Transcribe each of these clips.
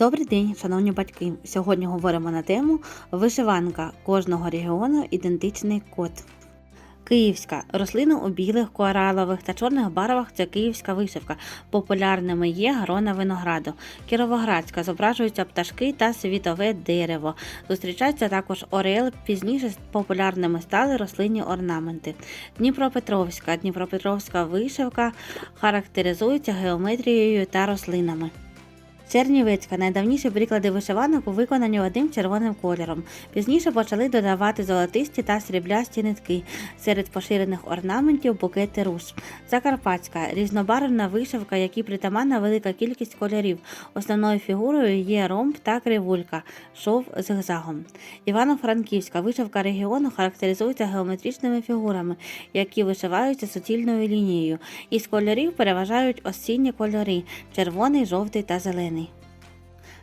Добрий день, шановні батьки. Сьогодні говоримо на тему вишиванка кожного регіону ідентичний код. Київська рослина у білих, коралових та чорних барвах це київська вишивка. Популярними є грона винограду. Кіровоградська зображуються пташки та світове дерево. Зустрічаються також орел. Пізніше популярними стали рослинні орнаменти. Дніпропетровська Дніпропетровська вишивка характеризується геометрією та рослинами. Чернівецька найдавніші приклади вишиванок у виконанні одним червоним кольором. Пізніше почали додавати золотисті та сріблясті нитки. Серед поширених орнаментів букети руш. Закарпатська різнобарвна вишивка, якій притаманна велика кількість кольорів. Основною фігурою є ромб та кривулька, шов з зигзагом. Івано-Франківська вишивка регіону характеризується геометричними фігурами, які вишиваються суцільною лінією. Із кольорів переважають осінні кольори червоний, жовтий та зелений.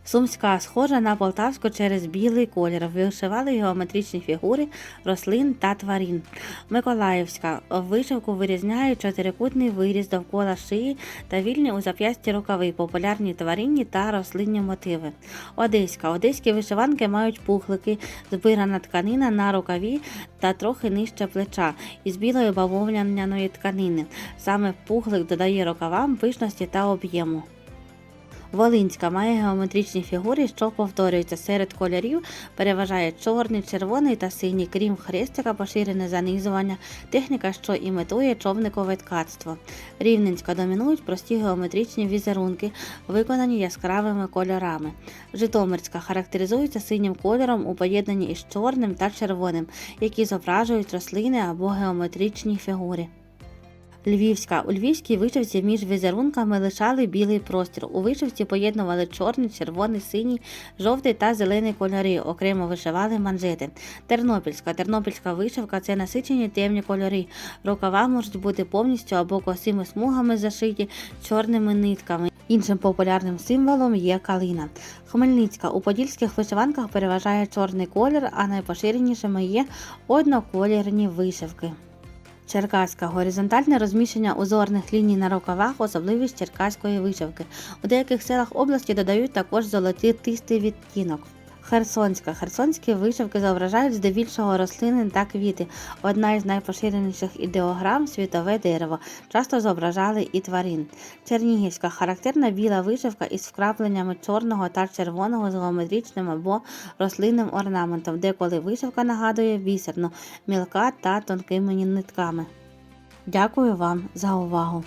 Сумська схожа на полтавську через білий колір. Вишивали геометричні фігури рослин та тварин. Миколаївська вишивку вирізняє чотирикутний виріз довкола шиї та вільні у зап'ясті рукави, популярні тваринні та рослинні мотиви. Одеська. Одеські вишиванки мають пухлики, збирана тканина на рукаві та трохи нижче плеча із білої бавовняної тканини. Саме пухлик додає рукавам пишності та об'єму. Волинська має геометричні фігури, що повторюються серед кольорів, переважає чорний, червоний та синій, крім хрестика, поширене занизування, техніка, що імітує човникове ткацтво. Рівненська домінують прості геометричні візерунки, виконані яскравими кольорами. Житомирська характеризується синім кольором у поєднанні із чорним та червоним, які зображують рослини або геометричні фігури. Львівська. У львівській вишивці між візерунками лишали білий простір. У вишивці поєднували чорний, червоний, синій, жовтий та зелений кольори. Окремо вишивали манжети. Тернопільська. Тернопільська вишивка це насичені темні кольори. Рукава можуть бути повністю або косими смугами зашиті чорними нитками. Іншим популярним символом є калина. Хмельницька у подільських вишиванках переважає чорний колір, а найпоширенішими є одноколірні вишивки. Черкаська горизонтальне розміщення узорних ліній на рукавах особливість черкаської вишивки. У деяких селах області додають також золотистий відтінок. Херсонська. Херсонські вишивки зображають здебільшого рослини та квіти. Одна із найпоширеніших ідеограм світове дерево. Часто зображали і тварин. Чернігівська характерна біла вишивка із вкрапленнями чорного та червоного з геометричним або рослинним орнаментом, деколи вишивка нагадує бісерну, мілка та тонкими нитками. Дякую вам за увагу!